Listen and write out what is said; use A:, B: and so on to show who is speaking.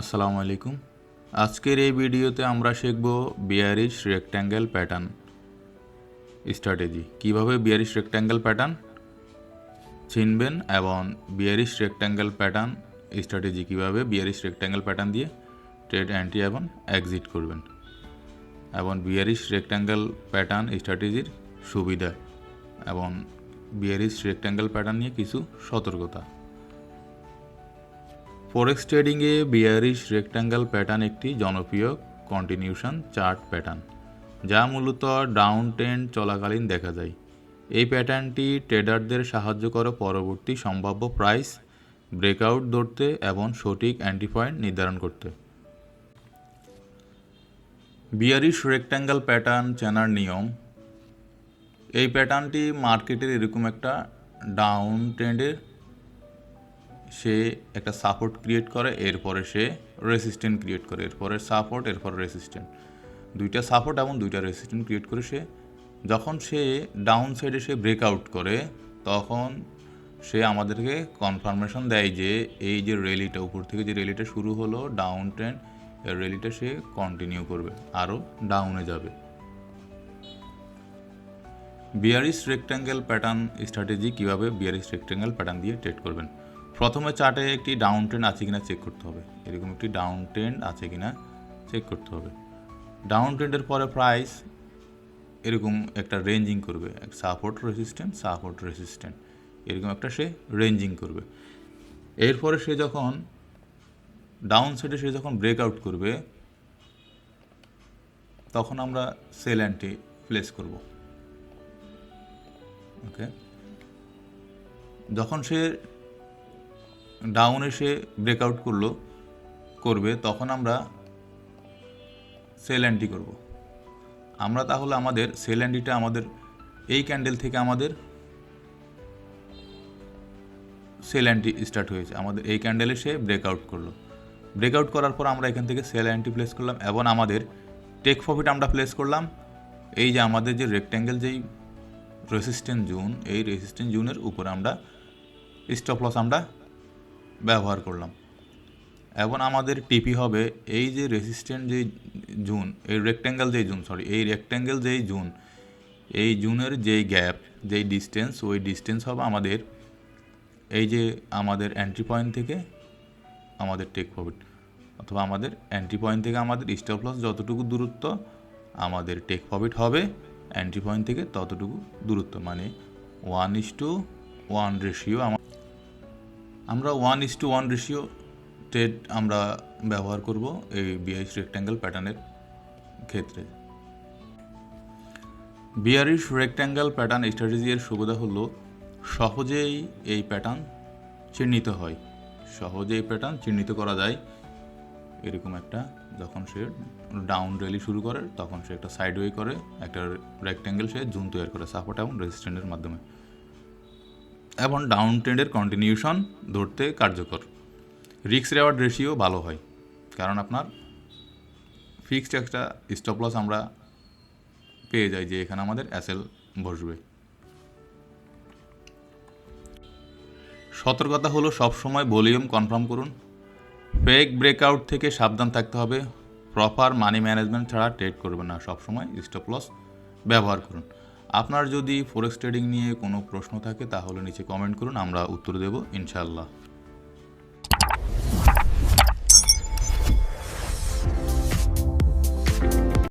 A: আসসালামু আলাইকুম। আজকের এই ভিডিওতে আমরা শিখব বিয়ারিশ রেক্ট্যাঙ্গেল প্যাটার্ন স্ট্র্যাটেজি কীভাবে বিয়ারিশ রেক্ট্যাঙ্গেল প্যাটার্ন চিনবেন এবং বিয়ারিশ রেক্ট্যাঙ্গেল প্যাটার্ন স্ট্র্যাটেজি কীভাবে বিয়ারিশ রেক্ট্যাঙ্গেল প্যাটার্ন দিয়ে ট্রেড অ্যান্টি এবং এক্সিট করবেন এবং বিয়ারিশ রেক্ট্যাঙ্গেল প্যাটার্ন স্ট্র্যাটেজির সুবিধা এবং বিয়ারিশ রেক্ট্যাঙ্গেল প্যাটার্ন নিয়ে কিছু সতর্কতা। ফরেক্স ট্রেডিংয়ে বিয়ারিশ রেক্ট্যাঙ্গেল প্যাটার্ন একটি জনপ্রিয় কন্টিনিউশন চার্ট প্যাটার্ন যা মূলত ডাউন ট্রেন্ড চলাকালীন দেখা যায়। এই প্যাটার্নটি ট্রেডারদের সাহায্য করে পরবর্তী সম্ভাব্য প্রাইস ব্রেকআউট ধরতে এবং সঠিক অ্যান্টি পয়েন্ট নির্ধারণ করতে। বিয়ারিশ রেক্ট্যাঙ্গেল প্যাটার্ন চেনার নিয়ম, এই প্যাটার্নটি মার্কেটের এরকম একটা ডাউন ট্রেন্ডের সে একটা সাপোর্ট ক্রিয়েট করে, এরপরে সে রেসিস্ট্যান্ট ক্রিয়েট করে, এরপরে সাপোর্ট এরপর রেসিস্ট্যান্ট দুইটা সাপোর্ট এবং দুইটা রেসিস্ট্যান্ট ক্রিয়েট করে সে, যখন সে ডাউন সাইডে সে ব্রেকআউট করে, তখন সে আমাদেরকে কনফার্মেশন দেয় যে, এই যে র্যালিটা উপর থেকে যে র্যালিটা শুরু হলো ডাউন ট্রেন্ড এই র্যালিটা সে কন্টিনিউ করবে, আরও ডাউনে যাবে। বিয়ারিশ রেক্ট্যাঙ্গেল প্যাটার্ন স্ট্র্যাটেজি কীভাবে বিয়ারিশ রেক্ট্যাঙ্গেল প্যাটার্ন দিয়ে ট্রেড করবেন? প্রথমে চার্টে একটি ডাউন ট্রেন্ড আছে কিনা চেক করতে হবে। এরকম একটি ডাউন ট্রেন্ড আছে কিনা চেক করতে হবে। ডাউন ট্রেন্ডের পরে প্রাইস এরকম একটা রেঞ্জিং করবে। সাপোর্ট রেসিস্ট্যান্ট সাপোর্ট রেসিস্ট্যান্ট এরকম একটা সে রেঞ্জিং করবে। এরপরে সে যখন ডাউন সাইডে সে যখন ব্রেকআউট করবে, তখন আমরা সেল অ্যান্টি প্লেস করব। ওকে যখন সে ডাউনে সে ব্রেকআউট করল, করবে, তখন আমরা সেল অ্যান্টি করব। আমরা তাহলে আমাদের সেল অ্যান্টিটা আমাদের এই ক্যান্ডেল থেকে আমাদের সেল অ্যান্টি স্টার্ট হয়েছে। আমাদের এই ক্যান্ডেলে সে ব্রেকআউট করল। ব্রেকআউট করার পর আমরা এখান থেকে সেল অ্যান্টি প্লেস করলাম এবং আমাদের টেক প্রফিট আমরা প্লেস করলাম। এই যে আমাদের যে রেক্ট্যাঙ্গেল যেই রেসিস্ট্যান্ট জোন এই রেসিস্ট্যান্ট জোনের উপরে আমরা স্টপ লস আমরা ব্যবহার করলাম। এবং আমাদের টিপি হবে এই যে রেসিস্ট্যান্ট যে জুন, এই রেক্ট্যাঙ্গেল যেই জুন সরি এই রেক্ট্যাঙ্গেল যেই জুন, এই জুনের যেই গ্যাপ যেই ডিস্টেন্স ওই ডিস্টেন্স হবে আমাদের এই যে আমাদের এন্ট্রি পয়েন্ট থেকে আমাদের টেক প্রফিট অথবা আমাদের এন্ট্রি পয়েন্ট থেকে আমাদের স্টপ লস যতটুকু দূরত্ব আমাদের টেক প্রফিট হবে এন্ট্রি পয়েন্ট থেকে ততটুকু দূরত্ব মানে one is to one ratio আমরা one is to one ratio trade আমরা ব্যবহার করব এই বিআইস রেক্ট্যাঙ্গেল প্যাটার্নের ক্ষেত্রে। বিয়ারিশ রেক্ট্যাঙ্গেল প্যাটার্ন স্ট্র্যাটেজি এর সুবিধা হলো সহজেই এই প্যাটার্ন চিহ্নিত হয়। সহজেই প্যাটার্ন চিহ্নিত করা যায়। এরকম একটা যখন সে ডাউন র্যালি শুরু করে, তখন সে একটা সাইডওয়ে করে, একটা রেক্ট্যাঙ্গেল সে জুন তৈরি করে সাপোর্ট এবং রেজিস্ট্যান্টের মাধ্যমে। এবং ডাউন ট্রেন্ডের কন্টিনিউশন ধরতে কার্যকর। রিক্স রেওয়ার্ড রেশিও ভালো হয়, কারণ আপনার ফিক্সড একটা স্টপ লস আমরা পেয়ে যাই যে এখানে আমাদের অ্যাসেল বসবে। সতর্কতা হলো সবসময় ভলিউম কনফার্ম করুন। ফেক ব্রেকআউট থেকে সাবধান থাকতে হবে। প্রপার মানি ম্যানেজমেন্ট ছাড়া ট্রেড করবেন না। সবসময় স্টপ লস ব্যবহার করুন। আপনার যদি ফরেক্স ট্রেডিং নিয়ে কোনো প্রশ্ন থাকে, তাহলে নিচে কমেন্ট করুন, আমরা উত্তর দেব, ইনশাআল্লাহ।